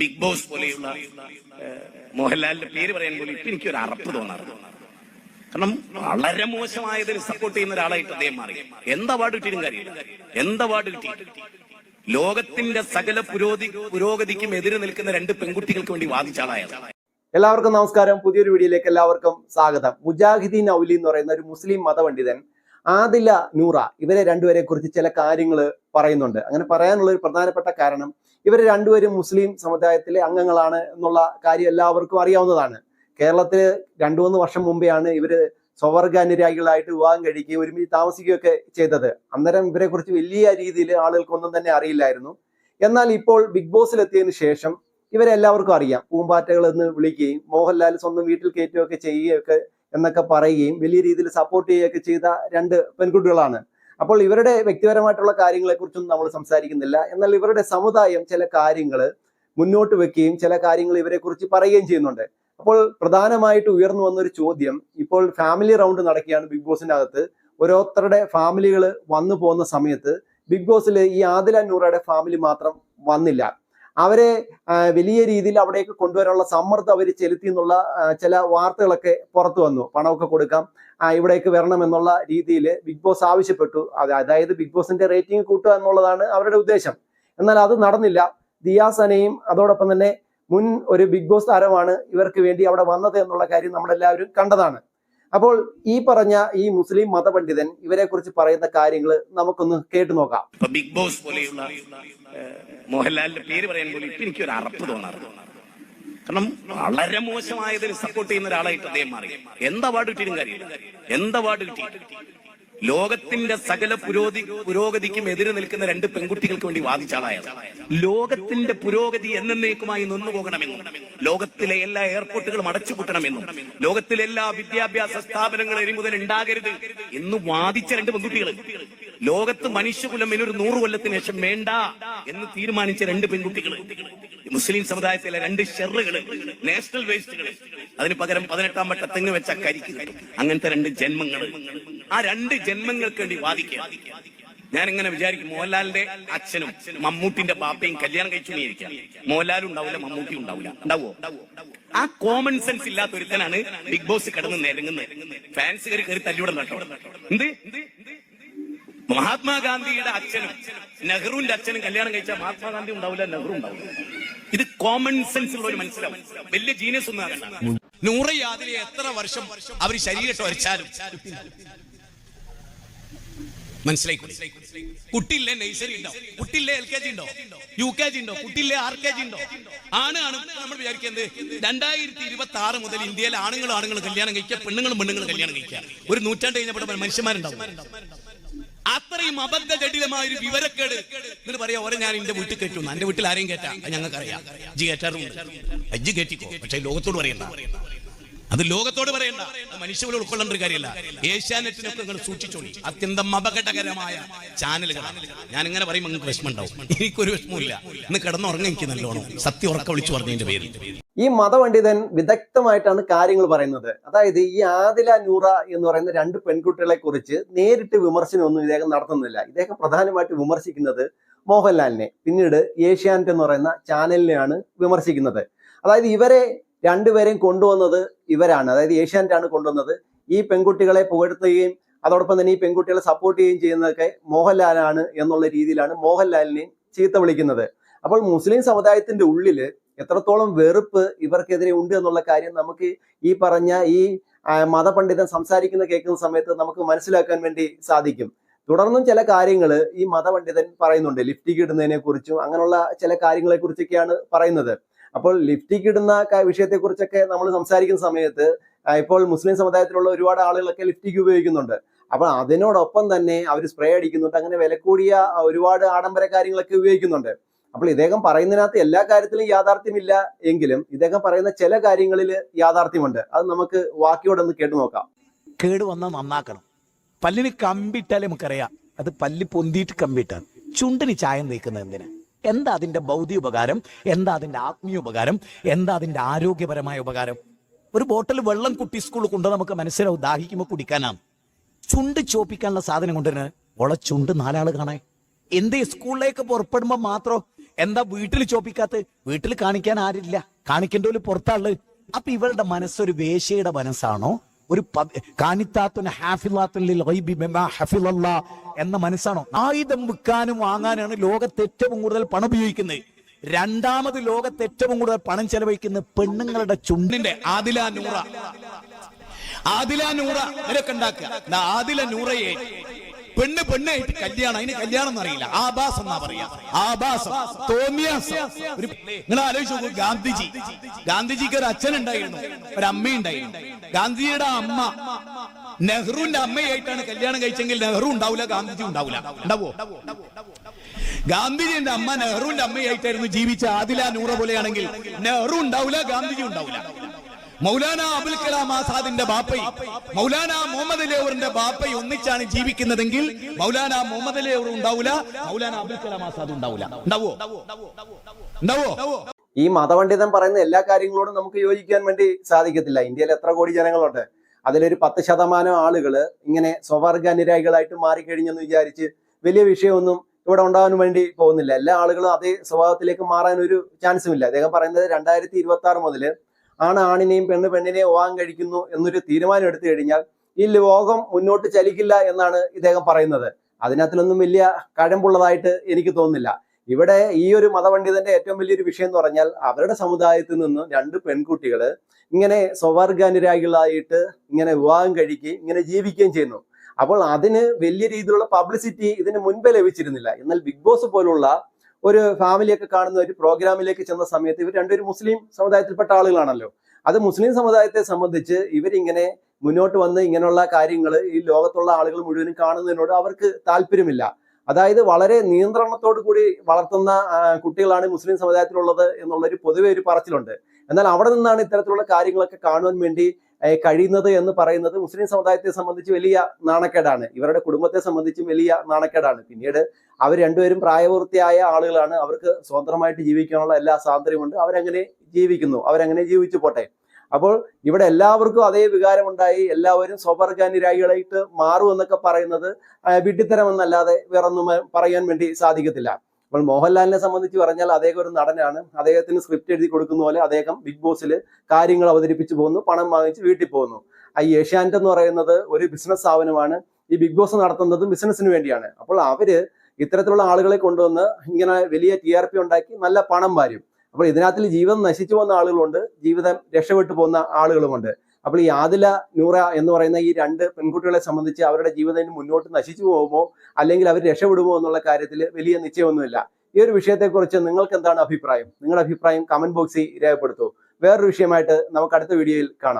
Big boss പോലെയുള്ള മോഹൻലാലിന്റെ പേര് പറയാൻ പോലും ഇപ്പൊ എനിക്ക് ഒരു അറപ്പ് തോന്നാറുണ്ട്. കാരണം വളരെ മോശമായതിന് സപ്പോർട്ട് ചെയ്യുന്ന ഒരാളായിട്ട് അദ്ദേഹം മാറി. എന്ത് അവാർഡ് കിട്ടിയും കാര്യമില്ല. എന്ത് അവാർഡ് കിട്ടി? ലോകത്തിന്റെ സകല പുരോഗതി പുരോഗതിക്കും എതിരെ നിൽക്കുന്ന രണ്ട് പെൺകുട്ടികൾക്ക് വേണ്ടി വാദിച്ച ആളായത്. എല്ലാവർക്കും നമസ്കാരം. പുതിയൊരു വീഡിയോയിലേക്ക് എല്ലാവർക്കും സ്വാഗതം. മുജാഹിദീൻ ഔലി എന്ന് പറയുന്ന ഒരു മുസ്ലിം മതപണ്ഡിതൻ ആദില നൂറ ഇവരെ രണ്ടുപേരെ കുറിച്ച് ചില കാര്യങ്ങൾ പറയുന്നുണ്ട്. അങ്ങനെ പറയാനുള്ള ഒരു പ്രധാനപ്പെട്ട കാരണം ഇവർ രണ്ടുപേരും മുസ്ലിം സമുദായത്തിലെ അംഗങ്ങളാണ് എന്നുള്ള കാര്യം എല്ലാവർക്കും അറിയാവുന്നതാണ്. കേരളത്തിൽ രണ്ടു മൂന്ന് വർഷം മുമ്പെയാണ് ഇവർ സ്വവർഗ അനുരാഗികളായിട്ട് വിവാഹം കഴിക്കുകയും ഒരുമിച്ച് താമസിക്കുകയൊക്കെ ചെയ്തത്. അന്നേരം ഇവരെ കുറിച്ച് വലിയ രീതിയിൽ ആളുകൾക്കൊന്നും തന്നെ അറിയില്ലായിരുന്നു. എന്നാൽ ഇപ്പോൾ ബിഗ് ബോസിൽ എത്തിയതിനു ശേഷം ഇവരെല്ലാവർക്കും അറിയാം. പൂമ്പാറ്റകൾ എന്ന് വിളിക്കുകയും മോഹൻലാൽ സ്വന്തം വീട്ടിൽ കയറ്റുകയൊക്കെ ചെയ്യുകയൊക്കെ എന്നൊക്കെ പറയുകയും വലിയ രീതിയിൽ സപ്പോർട്ട് ചെയ്യുകയൊക്കെ ചെയ്ത രണ്ട് പെൺകുട്ടികളാണ്. അപ്പോൾ ഇവരുടെ വ്യക്തിപരമായിട്ടുള്ള കാര്യങ്ങളെക്കുറിച്ചൊന്നും നമ്മൾ സംസാരിക്കുന്നില്ല. എന്നാൽ ഇവരുടെ സമുദായം ചില കാര്യങ്ങൾ മുന്നോട്ട് വെക്കുകയും ചില കാര്യങ്ങൾ ഇവരെക്കുറിച്ച് പറയുകയും ചെയ്യുന്നുണ്ട്. അപ്പോൾ പ്രധാനമായിട്ട് ഉയർന്നു വന്ന ഒരു ചോദ്യം ഇപ്പോൾ ഫാമിലി റൗണ്ട് നടക്കുകയാണ് ബിഗ് ബോസിന്റെ അകത്ത്. ഓരോരുത്തരുടെ ഫാമിലികൾ വന്നു പോകുന്ന സമയത്ത് ബിഗ് ബോസിൽ ഈ ആദില നൂറയുടെ ഫാമിലി മാത്രം വന്നില്ല. അവരെ വലിയ രീതിയിൽ അവിടേക്ക് കൊണ്ടുവരാനുള്ള സമ്മർദ്ദം അവർ ചെലുത്തി എന്നുള്ള ചില വാർത്തകളൊക്കെ പുറത്തു വന്നു. പണമൊക്കെ കൊടുക്കാം. ഇവിടേക്ക് വരണം എന്നുള്ള രീതിയിൽ ബിഗ് ബോസ് ആവശ്യപ്പെട്ടു. അതായത് ബിഗ് ബോസിന്റെ റേറ്റിംഗ് കൂട്ടുക എന്നുള്ളതാണ് അവരുടെ ഉദ്ദേശം. എന്നാൽ അത് നടന്നില്ല. ദിയാസനയും അതോടൊപ്പം തന്നെ മുൻ ഒരു ബിഗ് ബോസ് താരമാണ് ഇവർക്ക് വേണ്ടി അവിടെ വന്നത് എന്നുള്ള കാര്യം നമ്മളെല്ലാവരും കണ്ടതാണ്. അപ്പോൾ ഈ പറഞ്ഞ ഈ മുസ്ലിം മതപണ്ഡിതൻ ഇവരെ കുറിച്ച് പറയുന്ന കാര്യങ്ങൾ നമുക്കൊന്ന് കേട്ടു നോക്കാം. ബിഗ് ബോസ് പോലെയുള്ള മോഹൻലാലിന്റെ പേര് പറയാൻ പോലും ഇപ്പൊ എനിക്ക് ഒരു അറപ്പ് തോന്നാറുണ്ട്. കാരണം വളരെ മോശമായതിൽ സപ്പോർട്ട് ചെയ്യുന്ന ഒരാളായിട്ട് അദ്ദേഹം മാറി. എന്താ അവാർഡ് കിട്ടിയും കാര്യമില്ല. എന്താ അവാർഡ് കിട്ടി? ലോകത്തിന്റെ സകല പുരോഗതി പുരോഗതിക്കും എതിരെ നിൽക്കുന്ന രണ്ട് പെൺകുട്ടികൾക്ക് വേണ്ടി വാദിച്ച ആളായത്. ലോകത്തിന്റെ പുരോഗതി എന്നേക്കുമായി നിന്നു പോകണമെന്നും ലോകത്തിലെ എല്ലാ എയർപോർട്ടുകളും അടച്ചുപൂട്ടണമെന്നും ലോകത്തിലെ എല്ലാ വിദ്യാഭ്യാസ സ്ഥാപനങ്ങളും ഇനി മുതൽ ഉണ്ടാകരുത് എന്ന് വാദിച്ച രണ്ട് പെൺകുട്ടികൾ ലോകത്ത് മനുഷ്യകുലം ഇനി ഒരു നൂറ് കൊല്ലത്തിന് ശേഷം വേണ്ട എന്ന് തീരുമാനിച്ച രണ്ട് പെൺകുട്ടികൾ മുസ്ലിം സമുദായത്തിലെ രണ്ട് ഷെറുകൾ നാഷണൽ വേസ്റ്റുകൾ അതിന് പകരം പതിനെട്ടാം വട്ട തെങ്ങ് വെച്ച കരിക്ക് അങ്ങനത്തെ രണ്ട് ജന്മങ്ങൾ ആ രണ്ട് ജന്മങ്ങൾക്ക് വേണ്ടി വാദിക്കുക. ഞാൻ ഇങ്ങനെ വിചാരിക്കും മോഹൻലാലിന്റെ അച്ഛനും മമ്മൂട്ടിന്റെ ബാപ്പയും കല്യാണം കഴിച്ചു നീക്കാം മോഹൻലാലും ഉണ്ടാവില്ല മമ്മൂട്ടി ഉണ്ടാവില്ല. ഉണ്ടാവോ ആ കോമൺ സെൻസ് ഇല്ലാത്ത ഒരുത്തനാണ് ബിഗ് ബോസ് കിടന്ന് നിരങ്ങുന്നത് ഫാൻസ് കയറി കയറി തല്ലിവിടെ നട്ടോ എന്ത്? മഹാത്മാഗാന്ധിയുടെ അച്ഛനും നെഹ്റുവിന്റെ അച്ഛനും കല്യാണം കഴിച്ചാൽ മഹാത്മാഗാന്ധി ഉണ്ടാവില്ല നെഹ്റു ഉണ്ടാവില്ല. ഇത് കോമൺ സെൻസ് ഉള്ള ഒരു മനസ്സിലാവും വലിയ ജീനിയസ് ഒന്നും നൂറ് യാതിലെ എത്ര വർഷം അവർ ശരീരം വരച്ചാലും? മനസ്സിലായി കുട്ടിയില്ലേ നഴ്സറി ഉണ്ടോ? കുട്ടിയില്ലേ എൽ കെ ജി ഉണ്ടോ? യു കെ ജി ഉണ്ടോ? കുട്ടിയില്ലേ ആർ കെ ജി ഉണ്ടോ? ആണ് ആണ് നമ്മൾ വിചാരിക്കുന്നത്. രണ്ടായിരത്തി ഇരുപത്തി ആറ് മുതൽ ഇന്ത്യയിലെ ആണുങ്ങളും ആണുങ്ങളും കല്യാണം കഴിക്കുക പെണ്ണുങ്ങളും പെണ്ണുങ്ങളും കല്യാണം കഴിക്കുക. ഒരു നൂറ്റാണ്ട് കഴിഞ്ഞപ്പോൾ മനുഷ്യന്മാരുണ്ടാവും അത്രയും അബദ്ധ ജടിലമായ ഒരു വിവരക്കേട്. എന്നിട്ട് പറയാ ഓരോ ഞാൻ എന്റെ വീട്ടിൽ കേട്ടു എന്റെ വീട്ടിൽ ആരെയും അത് ഞങ്ങൾക്കറിയാം. അജ്ജി കയറ്റാറുണ്ട്. അജ്ജി കയറ്റിക്കോ. പക്ഷെ ലോകത്തോട് പറയണ്ട. അത് ലോകത്തോട് പറയണ്ട. അത് മനുഷ്യരെ ഉൾക്കൊള്ളേണ്ട ഒരു കാര്യമല്ല. ഏഷ്യാനെറ്റിനൊക്കെ നിങ്ങൾ സൂക്ഷിച്ചോളി. അത്യന്തം അപകടകരമായ ചാനലുകളാണ്. ഞാൻ ഇങ്ങനെ പറയുമ്പോൾ നിങ്ങൾക്ക് വിഷമം ഉണ്ടാവും എനിക്കൊരു വിഷമമില്ല ഇന്ന് കിടന്നുറങ്ങി എനിക്ക് നല്ലോണം. സത്യം ഉറക്ക വിളിച്ചു പറഞ്ഞതിന്റെ പേര് ഈ മതപണ്ഡിതൻ വിദഗ്ധമായിട്ടാണ് കാര്യങ്ങൾ പറയുന്നത്. അതായത് ഈ ആദില നൂറ എന്ന് പറയുന്ന രണ്ട് പെൺകുട്ടികളെ കുറിച്ച് നേരിട്ട് വിമർശനമൊന്നും ഇദ്ദേഹം നടത്തുന്നില്ല. ഇദ്ദേഹം പ്രധാനമായിട്ട് വിമർശിക്കുന്നത് മോഹൻലാലിനെ. പിന്നീട് ഏഷ്യാനെറ്റ് എന്ന് പറയുന്ന ചാനലിനെയാണ് വിമർശിക്കുന്നത്. അതായത് ഇവരെ രണ്ടുപേരെയും കൊണ്ടുവന്നത് ഇവരാണ്. അതായത് ഏഷ്യാനെറ്റാണ് കൊണ്ടുവന്നത്. ഈ പെൺകുട്ടികളെ പുകഴ്ത്തുകയും അതോടൊപ്പം തന്നെ ഈ പെൺകുട്ടികളെ സപ്പോർട്ട് ചെയ്യുകയും ചെയ്യുന്നതൊക്കെ മോഹൻലാലാണ് എന്നുള്ള രീതിയിലാണ് മോഹൻലാലിനെയും ചീത്ത വിളിക്കുന്നത്. അപ്പോൾ മുസ്ലിം സമുദായത്തിന്റെ ഉള്ളിൽ എത്രത്തോളം വെറുപ്പ് ഇവർക്കെതിരെ ഉണ്ട് എന്നുള്ള കാര്യം നമുക്ക് ഈ പറഞ്ഞ ഈ മതപണ്ഡിതൻ സംസാരിക്കുന്ന കേൾക്കുന്ന സമയത്ത് നമുക്ക് മനസ്സിലാക്കാൻ വേണ്ടി സാധിക്കും. തുടർന്നും ചില കാര്യങ്ങൾ ഈ മതപണ്ഡിതൻ പറയുന്നുണ്ട്. ലിഫ്റ്റ് കിട്ടുന്നതിനെ കുറിച്ചും അങ്ങനെയുള്ള ചില കാര്യങ്ങളെ കുറിച്ചൊക്കെയാണ് പറയുന്നത്. അപ്പോൾ ലിഫ്റ്റിക്ക് ഇടുന്ന വിഷയത്തെ വിഷയത്തെക്കുറിച്ചൊക്കെ നമ്മൾ സംസാരിക്കുന്ന സമയത്ത് ഇപ്പോൾ മുസ്ലിം സമുദായത്തിലുള്ള ഒരുപാട് ആളുകളൊക്കെ ലിഫ്റ്റിക്ക് ഉപയോഗിക്കുന്നുണ്ട്. അപ്പൊ അതിനോടൊപ്പം തന്നെ അവർ സ്പ്രേ അടിക്കുന്നുണ്ട്. അങ്ങനെ വില കൂടിയ ഒരുപാട് ആഡംബര കാര്യങ്ങളൊക്കെ ഉപയോഗിക്കുന്നുണ്ട്. അപ്പോൾ ഇദ്ദേഹം പറയുന്നതിനകത്ത് എല്ലാ കാര്യത്തിലും യാഥാർത്ഥ്യമില്ല എങ്കിലും ഇദ്ദേഹം പറയുന്ന ചില കാര്യങ്ങളിൽ യാഥാർത്ഥ്യമുണ്ട്. അത് നമുക്ക് വാക്കിയോടെ ഒന്ന് കേട്ടു നോക്കാം. കേട് വന്നാൽ നന്നാക്കണം. പല്ലിന് കമ്പിട്ടാലേ നമുക്കറിയാം. അത് പല്ലി പൊന്തിയിട്ട് കമ്പിട്ടാണ് ചുണ്ടിന് ചായം നീക്കുന്നത് എന്തിനാ? എന്താ അതിന്റെ ഭൗതിക ഉപകാരം എന്താ അതിന്റെ ആത്മീയ ഉപകാരം എന്താ അതിന്റെ ആരോഗ്യപരമായ ഉപകാരം? ഒരു ബോട്ടിൽ വെള്ളം കുട്ടി സ്കൂളിൽ കൊണ്ട് നമുക്ക് മനസ്സിലാവും ദാഹിക്കുമ്പോൾ കുടിക്കാനാണ് ചുണ്ട് ചോപ്പിക്കാനുള്ള സാധനം കൊണ്ടുവരുന്നത് ഓളെ ചുണ്ട് നാലാൾ കാണേ എന്ത് സ്കൂളിലേക്ക് പുറപ്പെടുമ്പോൾ മാത്രം എന്താ വീട്ടിൽ ചോപ്പിക്കാത്ത വീട്ടിൽ കാണിക്കാൻ ആരില്ല. കാണിക്കേണ്ട ഒരു പുറത്താൾ അപ്പൊ ഇവളുടെ മനസ്സൊരു വേശയുടെ മനസ്സാണോ? ഒരു കാനിത്താത്തുൻ ബിമാ ഹഫിളല്ലാ എന്ന മനസ്സാണോ? ആയുധം വിൽക്കാനും വാങ്ങാനാണ് ലോകത്ത് ഏറ്റവും കൂടുതൽ പണം ഉപയോഗിക്കുന്നത്. രണ്ടാമത് ലോകത്ത് ഏറ്റവും കൂടുതൽ പണം ചെലവഴിക്കുന്ന പെണ്ണുങ്ങളുടെ ചുണ്ടിന്റെ ആദില നൂറ. ആദില നൂറ. ഇവരൊക്കെ ഉണ്ടാക്കുക. ആദില നൂറയെ പെണ്ണ് പെണ്ണായിട്ട് കല്യാണം. അതിന് കല്യാണം എന്നറിയില്ല. ആഭാസം എന്നാ പറയാ. ആഭാസം തോന്നിയാസം. നിങ്ങൾ ആലോചിച്ചു ഗാന്ധിജി. ഗാന്ധിജിക്ക് ഒരു അച്ഛൻ ഉണ്ടായിരുന്നു ഒരു അമ്മ ഉണ്ടായിരുന്നു ഗാന്ധിജിയുടെ അമ്മ നെഹ്റുവിന്റെ അമ്മയായിട്ടാണ് കല്യാണം കഴിച്ചെങ്കിൽ നെഹ്റു ഉണ്ടാവില്ല ഗാന്ധിജി ഉണ്ടാവില്ല. ഉണ്ടാവോ? ഗാന്ധിജിന്റെ അമ്മ നെഹ്റുവിന്റെ അമ്മയായിട്ടായിരുന്നു ജീവിച്ച ആദില നൂറ പോലെയാണെങ്കിൽ നെഹ്റു ഉണ്ടാവില്ല ഗാന്ധിജി ഉണ്ടാവില്ല. മൗലാന അബുൽ കലാം ആസാദിന്റെ ബാപ്പയും മൗലാന മുഹമ്മദ് ലേവറിന്റെ ബാപ്പയും ഒന്നിച്ചാണ് ജീവിക്കുന്നതെങ്കിൽ മൗലാന മുഹമ്മദ് ലേവർ ഉണ്ടാവില്ല മൗലാന അബുൽ കലാം ആസാദ് ഉണ്ടാവില്ല. ഉണ്ടാവോ? ഉണ്ടാവോ? ഈ മതപണ്ഡിതൻ പറയുന്ന എല്ലാ കാര്യങ്ങളോടും നമുക്ക് യോജിക്കാൻ വേണ്ടി സാധിക്കത്തില്ല. ഇന്ത്യയിൽ എത്ര കോടി ജനങ്ങളുണ്ട്. അതിലൊരു പത്ത് ശതമാനം ആളുകൾ ഇങ്ങനെ സ്വവർഗ അനുരായികളായിട്ട് മാറിക്കഴിഞ്ഞെന്ന് വിചാരിച്ച് വലിയ വിഷയമൊന്നും ഇവിടെ ഉണ്ടാവാൻ വേണ്ടി പോകുന്നില്ല. എല്ലാ ആളുകളും അതേ സ്വഭാവത്തിലേക്ക് മാറാൻ ഒരു ചാൻസും ഇല്ല അദ്ദേഹം പറയുന്നത് രണ്ടായിരത്തി ഇരുപത്തി ആറ് മുതൽ ആണ് ആണിനെയും പെണ്ണ് പെണ്ണിനെയും ഓവാൻ കഴിക്കുന്നു എന്നൊരു തീരുമാനം എടുത്തു കഴിഞ്ഞാൽ ഈ ലോകം മുന്നോട്ട് ചലിക്കില്ല എന്നാണ് ഇദ്ദേഹം പറയുന്നത്. അതിനകത്തിലൊന്നും വലിയ കഴമ്പുള്ളതായിട്ട് എനിക്ക് തോന്നുന്നില്ല. ഇവിടെ ഈ ഒരു മതപണ്ഡിതന്റെ ഏറ്റവും വലിയൊരു വിഷയം എന്ന് പറഞ്ഞാൽ അവരുടെ സമുദായത്തിൽ നിന്ന് രണ്ട് പെൺകുട്ടികൾ ഇങ്ങനെ സ്വവർഗാനുരാഗികളായിട്ട് ഇങ്ങനെ വിവാഹം കഴിക്കുകയും ഇങ്ങനെ ജീവിക്കുകയും ചെയ്യുന്നു. അപ്പോൾ അതിന് വലിയ രീതിയിലുള്ള പബ്ലിസിറ്റി ഇതിന് മുൻപേ ലഭിച്ചിരുന്നില്ല. എന്നാൽ ബിഗ് ബോസ് പോലുള്ള ഒരു ഫാമിലിയൊക്കെ കാണുന്ന ഒരു പ്രോഗ്രാമിലേക്ക് ചെന്ന സമയത്ത് ഇവർ രണ്ടുപേരും മുസ്ലിം സമുദായത്തിൽപ്പെട്ട ആളുകളാണല്ലോ. അത് മുസ്ലിം സമുദായത്തെ സംബന്ധിച്ച് ഇവരിങ്ങനെ മുന്നോട്ട് വന്ന് ഇങ്ങനെയുള്ള കാര്യങ്ങൾ ഈ ലോകത്തുള്ള ആളുകൾ മുഴുവനും കാണുന്നതിനോട് അവർക്ക് താല്പര്യമില്ല. അതായത് വളരെ നിയന്ത്രണത്തോടു കൂടി വളർത്തുന്ന കുട്ടികളാണ് മുസ്ലിം സമുദായത്തിലുള്ളത് എന്നുള്ളൊരു പൊതുവെ ഒരു പറച്ചിലുണ്ട്. എന്നാൽ അവിടെ നിന്നാണ് ഇത്തരത്തിലുള്ള കാര്യങ്ങളൊക്കെ കാണുവാൻ വേണ്ടി കഴിയുന്നത് എന്ന് പറയുന്നത് മുസ്ലിം സമുദായത്തെ സംബന്ധിച്ച് വലിയ നാണക്കേടാണ്. ഇവരുടെ കുടുംബത്തെ സംബന്ധിച്ചും വലിയ നാണക്കേടാണ്. പിന്നീട് അവർ രണ്ടുപേരും പ്രായപൂർത്തിയായ ആളുകളാണ്. അവർക്ക് സ്വതന്ത്രമായിട്ട് ജീവിക്കാനുള്ള എല്ലാ സ്വാതന്ത്ര്യമുണ്ട്. അവരങ്ങനെ ജീവിക്കുന്നു. അവരങ്ങനെ ജീവിച്ചു പോട്ടെ. അപ്പോൾ ഇവിടെ എല്ലാവർക്കും അതേ വികാരം ഉണ്ടായി എല്ലാവരും സ്വവർഗാനുരായികളായിട്ട് മാറും എന്നൊക്കെ പറയുന്നത് വിഡ്ഢിത്തരമെന്നല്ലാതെ വേറൊന്നും പറയാൻ വേണ്ടി സാധിക്കത്തില്ല. അപ്പോൾ മോഹൻലാലിനെ സംബന്ധിച്ച് പറഞ്ഞാൽ അദ്ദേഹം ഒരു നടനാണ്. അദ്ദേഹത്തിന് സ്ക്രിപ്റ്റ് എഴുതി കൊടുക്കുന്ന പോലെ അദ്ദേഹം ബിഗ് ബോസിൽ കാര്യങ്ങൾ അവതരിപ്പിച്ചു പോകുന്നു പണം വാങ്ങിച്ച് വീട്ടിൽ പോകുന്നു. ആ ഏഷ്യാനെറ്റ് എന്ന് പറയുന്നത് ഒരു ബിസിനസ് സ്ഥാപനമാണ്. ഈ ബിഗ് ബോസ് നടത്തുന്നതും ബിസിനസ്സിന് വേണ്ടിയാണ്. അപ്പോൾ അവർ ഇത്തരത്തിലുള്ള ആളുകളെ കൊണ്ടുവന്ന് ഇങ്ങനെ വലിയ ടി ഉണ്ടാക്കി നല്ല പണം വാരും. അപ്പോൾ ഇതിനകത്തിൽ ജീവിതം നശിച്ചു പോകുന്ന ആളുകളുണ്ട് ജീവിതം രക്ഷപ്പെട്ടു പോകുന്ന ആളുകളുമുണ്ട്. അപ്പോൾ ഈ ആദില നൂറ എന്ന് പറയുന്ന ഈ രണ്ട് പെൺകുട്ടികളെ സംബന്ധിച്ച് അവരുടെ ജീവിതം മുന്നോട്ട് നശിച്ചു പോകുമോ? അല്ലെങ്കിൽ അവർ രക്ഷപ്പെടുമോ എന്നുള്ള കാര്യത്തിൽ വലിയ നിശ്ചയമൊന്നുമില്ല. ഈ ഒരു വിഷയത്തെക്കുറിച്ച് നിങ്ങൾക്ക് എന്താണ് അഭിപ്രായം? നിങ്ങളുടെ അഭിപ്രായം കമന്റ് ബോക്സിൽ രേഖപ്പെടുത്തൂ. വേറൊരു വിഷയമായിട്ട് നമുക്ക് അടുത്ത വീഡിയോയിൽ കാണാം.